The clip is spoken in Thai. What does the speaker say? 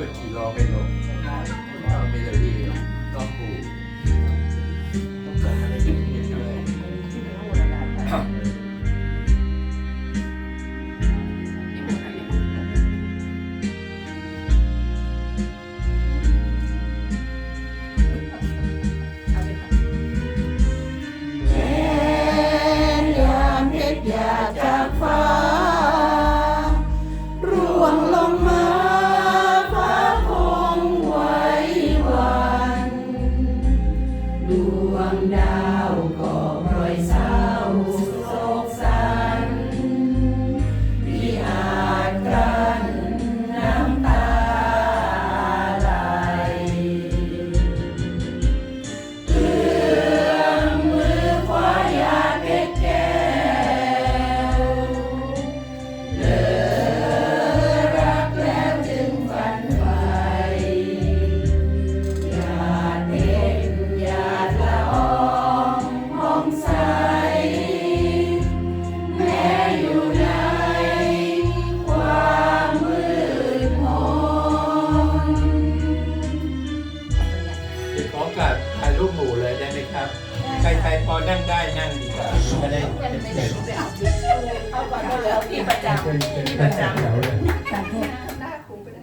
เพื่อที่รอไม่ลงข้าวมโดี้ร้องบู ขอกับถ่ายรูปหมู่เลยได้ไหมครับ ใครๆพอนั่งได้นั่งดีกว่าจะได้เป็นเสร็จ เอาก่อนก็เหลือพี่ประจำเป็นเป็นเป็นแถวเลยต่างเทศ